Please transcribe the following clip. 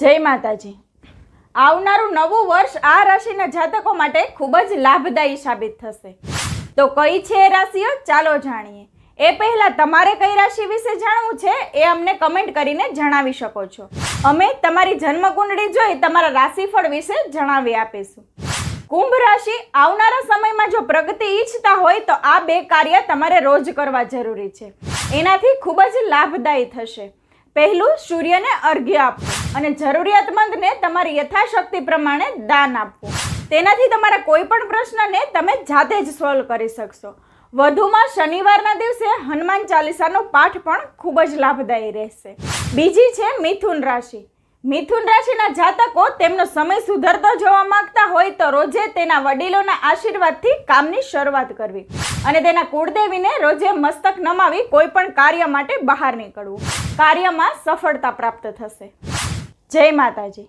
જય માતાજી. આવનારું નવું વર્ષ આ રાશિના જાતકો માટે ખૂબ જ લાભદાયી સાબિત થશે. તો કઈ છે એ રાશિઓ? ચાલો જાણીએ. એ પહેલાં તમારે કઈ રાશિ વિશે જાણવું છે એ અમને કમેન્ટ કરીને જણાવી શકો છો. અમે તમારી જન્મકુંડળી જોઈ તમારા રાશિફળ વિશે જણાવી આપીશું. કુંભ રાશિ આવનારા સમયમાં જો પ્રગતિ ઈચ્છતા હોય તો આ બે કાર્ય તમારે રોજ કરવા જરૂરી છે. એનાથી ખૂબ જ લાભદાયી થશે. પહેલું સૂર્યને અર્ઘ્ય આપવું. અને જરૂરિયાતમંદને તમારી યથાશક્તિ પ્રમાણે દાન આપવું. તેનાથી તમારા કોઈ પણ પ્રશ્નને તમે જાતે જ સોલ્વ કરી શકશો. વધુમાં શનિવારના દિવસે હનુમાન ચાલીસાનો પાઠ પણ ખૂબ જ લાભદાયી રહેશે. બીજી છે મિથુન રાશિ. મિથુન રાશિના જાતકો તેમનો સમય સુધરતો જોવા માંગતા હોય તો રોજે તેના વડીલોના આશીર્વાદથી કામની શરૂઆત કરવી અને તેના કુળદેવીને રોજે મસ્તક નમાવી કોઈ પણ કાર્ય માટે બહાર નીકળવું. કાર્યમાં સફળતા પ્રાપ્ત થશે. જય માતાજી.